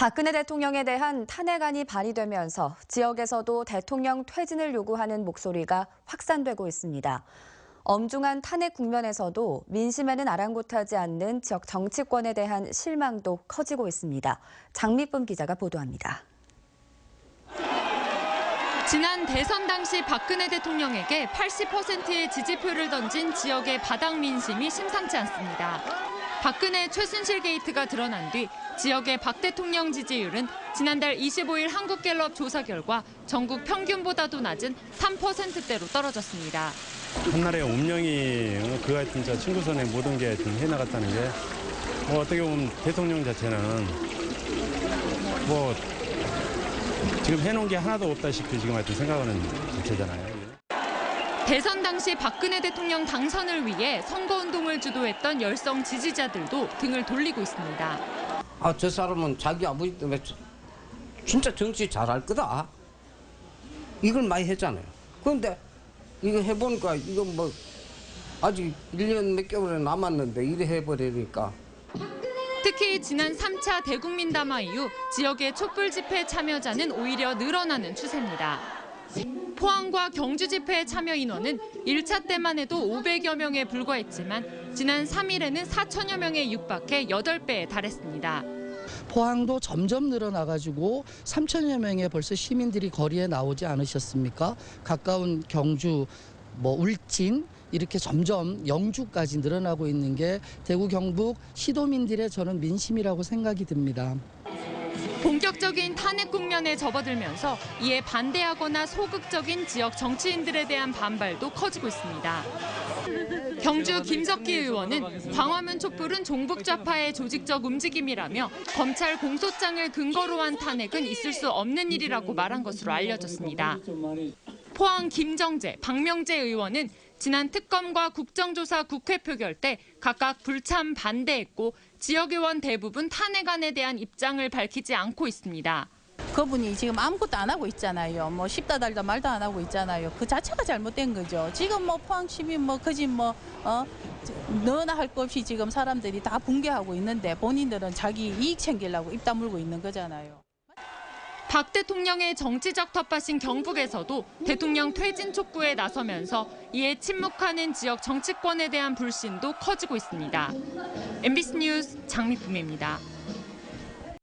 박근혜 대통령에 대한 탄핵안이 발의되면서 지역에서도 대통령 퇴진을 요구하는 목소리가 확산되고 있습니다. 엄중한 탄핵 국면에서도 민심에는 아랑곳하지 않는 지역 정치권에 대한 실망도 커지고 있습니다. 장미쁨 기자가 보도합니다. 지난 대선 당시 박근혜 대통령에게 80%의 지지표를 던진 지역의 바닥 민심이 심상치 않습니다. 박근혜 최순실 게이트가 드러난 뒤 지역의 박 대통령 지지율은 지난달 25일 한국갤럽 조사 결과 전국 평균보다도 낮은 3%대로 떨어졌습니다. 한나라의 운명이 어, 그 같은 저 친구선에 모든 게 좀 해나갔다는 게 뭐 어떻게 보면 대통령 자체는 뭐 지금 해놓은 게 하나도 없다시피 지금 하여튼 생각하는 자체잖아요. 대선 당시 박근혜 대통령 당선을 위해 선거운동을 주도했던 열성 지지자들도 등을 돌리고 있습니다. 아, 저 사람은 자기 아버지 때문에 진짜 정치 잘할 거다. 이걸 많이 했잖아요. 그런데 이거 해보니까 이거 뭐 아직 1년 몇 개월 남았는데 이래 해버리니까 특히 지난 3차 대국민 담화 이후 지역의 촛불 집회 참여자는 오히려 늘어나는 추세입니다. 포항과 경주 집회 참여 인원은 1차 때만 해도 500여 명에 불과했지만 지난 3일에는 4천여 명에 육박해 8배에 달했습니다. 포항도 점점 늘어나가지고 3천여 명의 벌써 시민들이 거리에 나오지 않으셨습니까? 가까운 경주, 뭐 울진 이렇게 점점 영주까지 늘어나고 있는 게 대구 경북 시도민들의 저는 민심이라고 생각이 듭니다. 본격적인 탄핵 국면에 접어들면서 이에 반대하거나 소극적인 지역 정치인들에 대한 반발도 커지고 있습니다. 경주 김석기 의원은 광화문 촛불은 종북 좌파의 조직적 움직임이라며 검찰 공소장을 근거로 한 탄핵은 있을 수 없는 일이라고 말한 것으로 알려졌습니다. 포항 김정재, 박명재 의원은 지난 특검과 국정조사 국회 표결 때 각각 불참 반대했고 지역 의원 대부분 탄핵안에 대한 입장을 밝히지 않고 있습니다. 그분이 지금 아무것도 안 하고 있잖아요. 뭐 십다 달다 말도 안 하고 있잖아요. 그 자체가 잘못된 거죠. 지금 뭐 포항 시민 뭐 그지 뭐 어, 너나 할 것 없이 지금 사람들이 다 붕괴하고 있는데 본인들은 자기 이익 챙기려고 입 다물고 있는 거잖아요. 박 대통령의 정치적 텃밭인 경북에서도 대통령 퇴진 촉구에 나서면서 이에 침묵하는 지역 정치권에 대한 불신도 커지고 있습니다. MBC 뉴스 장미품입니다.